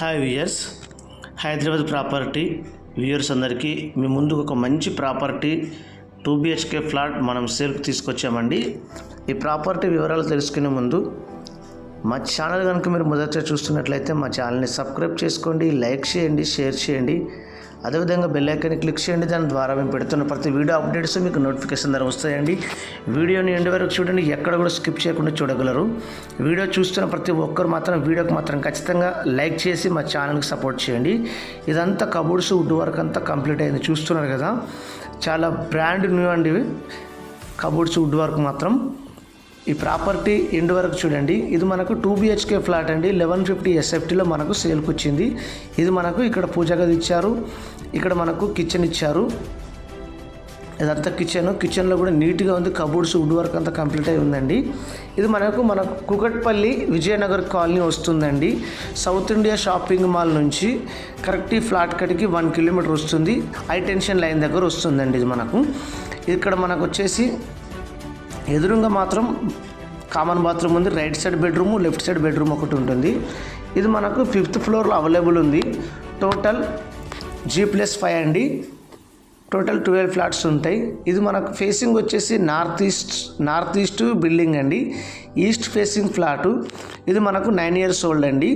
Hi viewers Hyderabad property. Viewers అందరికీ మీ ముందు ఒక మంచి ప్రాపర్టీ టూ బిహెచ్కే ఫ్లాట్ మనం సేల్కి తీసుకొచ్చామండి. ఈ ప్రాపర్టీ వివరాలు తెలుసుకునే ముందు మా ఛానల్ కనుక మీరు మొదట చూస్తున్నట్లయితే మా ఛానల్ని సబ్స్క్రైబ్ చేసుకోండి లైక్ చేయండి షేర్ చేయండి. అదేవిధంగా బెల్ ఐకాన్ని క్లిక్ చేయండి. దాని ద్వారా మేము పెడుతున్న ప్రతి వీడియో అప్డేట్స్ మీకు నోటిఫికేషన్ ద్వారా వస్తాయండి. వీడియోని ఎండ్ వరకు చూడండి. ఎక్కడ కూడా స్కిప్ చేయకుండా చూడగలరు. వీడియో చూస్తున్న ప్రతి ఒక్కరు మాత్రం వీడియోకి మాత్రం ఖచ్చితంగా లైక్ చేసి మా ఛానల్కి సపోర్ట్ చేయండి. ఇదంతా కబోర్డ్స్ వుడ్ వర్క్ అంతా కంప్లీట్ అయింది. చూస్తున్నారు కదా? చాలా బ్రాండ్ న్యూ అండి కబోర్డ్స్ వుడ్ వర్క్ మాత్రం. ఈ ప్రాపర్టీ ఎండ్ వరకు చూడండి. ఇది మనకు టూ బిహెచ్కే ఫ్లాట్ అండి. లెవెన్ ఫిఫ్టీ ఎస్ఎఫ్టీలో మనకు సేల్కి వచ్చింది. ఇది మనకు ఇక్కడ పూజ గది ఇచ్చారు. ఇక్కడ మనకు కిచెన్ ఇచ్చారు. ఇదంతా కిచెన్ కిచెన్లో కూడా నీట్గా ఉంది. కబోర్డ్స్ వుడ్ వర్క్ అంతా కంప్లీట్ అయి ఉందండి. ఇది మనకు మన కుకట్పల్లి విజయనగర్ కాలనీ వస్తుందండి. సౌత్ ఇండియా షాపింగ్ మాల్ నుంచి కరెక్ట్ ఫ్లాట్ కడికి వన్ కిలోమీటర్ వస్తుంది. హై టెన్షన్ లైన్ దగ్గర వస్తుందండి ఇది మనకు. ఇక్కడ మనకు వచ్చేసి ఎదురుగా మాత్రం కామన్ బాత్రూమ్ ఉంది. Right side bedroom left side bedroom ఒకటి ఉంటుంది. ఇది మనకు ఫిఫ్త్ ఫ్లోర్లో అవైలబుల్ ఉంది. టోటల్ జీ ప్లస్ ఫైవ్ అండి టోటల్ ట్వెల్వ్ ఫ్లాట్స్ ఉంటాయి. ఇది మనకు ఫేసింగ్ వచ్చేసి north east north east building అండి. ఈస్ట్ ఫేసింగ్ ఫ్లాటు ఇది మనకు నైన్ ఇయర్స్ ఓల్డ్ అండి.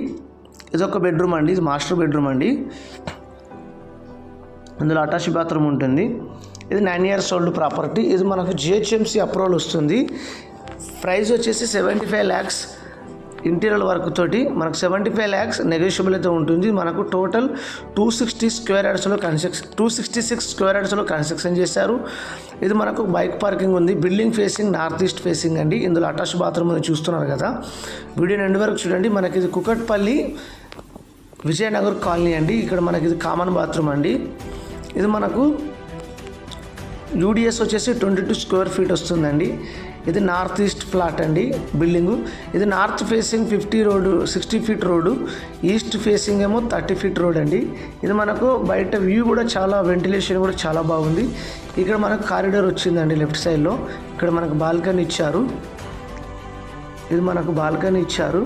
ఇది ఒక బెడ్రూమ్ అండి. ఇది మాస్టర్ బెడ్రూమ్ అండి. అందులో అటాచ్ బాత్రూమ్ ఉంటుంది. ఇది నైన్ ఇయర్స్ ఓల్డ్ ప్రాపర్టీ ఇది మనకు జిహెచ్ఎంసీ అప్రూవల్ వస్తుంది. ప్రైస్ వచ్చేసి seventy five lakhs interior work తోటి. మనకు సెవెంటీ ఫైవ్ ల్యాక్స్ నెగోషియబుల్ అయితే ఉంటుంది. మనకు total two sixty square యార్డ్స్లో construction two sixty six square యార్డ్స్లో construction చేశారు. ఇది మనకు బైక్ పార్కింగ్ ఉంది. Building facing north east facing అండి. ఇందులో అటాచ్ బాత్రూమ్ అని చూస్తున్నారు కదా. వీడియో ఎండ్ వరకు చూడండి. మనకి ఇది కుకట్పల్లి విజయనగర్ కాలనీ అండి. ఇక్కడ మనకి ఇది కామన్ బాత్రూమ్ అండి. ఇది మనకు యూడిఎస్ వచ్చేసి ట్వంటీ టూ స్క్వేర్ ఫీట్ వస్తుందండి. ఇది నార్త్ ఈస్ట్ ఫ్లాట్ అండి బిల్డింగు. ఇది north facing fifty road sixty feet road east facing ఏమో థర్టీ ఫీట్ రోడ్ అండి. ఇది మనకు బయట వ్యూ కూడా చాలా వెంటిలేషన్ కూడా చాలా బాగుంది. ఇక్కడ మనకు కారిడార్ వచ్చిందండి లెఫ్ట్ సైడ్లో. ఇక్కడ మనకు బాల్కనీ ఇచ్చారు. ఇది మనకు బాల్కనీ ఇచ్చారు.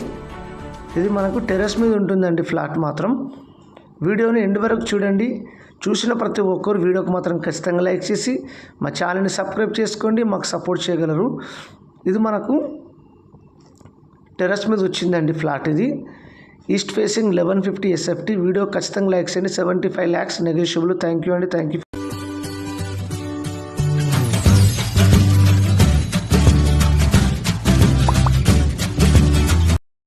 ఇది మనకు టెర్రస్ మీద ఉంటుందండి ఫ్లాట్ మాత్రం. వీడియోని ఎండ్ వరకు చూడండి. చూసిన ప్రతి ఒక్కరు వీడియోకి మాత్రం ఖచ్చితంగా లైక్ చేసి మా ఛానల్ని సబ్స్క్రైబ్ చేసుకోండి మాకు సపోర్ట్ చేయగలరు. ఇది మనకు టెర్రస్ మీద వచ్చిందండి ఫ్లాట్ ఇది. East facing eleven fifty SFT. Video ఖచ్చితంగా లైక్స్ అండి seventy five lakhs negotiable. Thank you అండి. Thank you.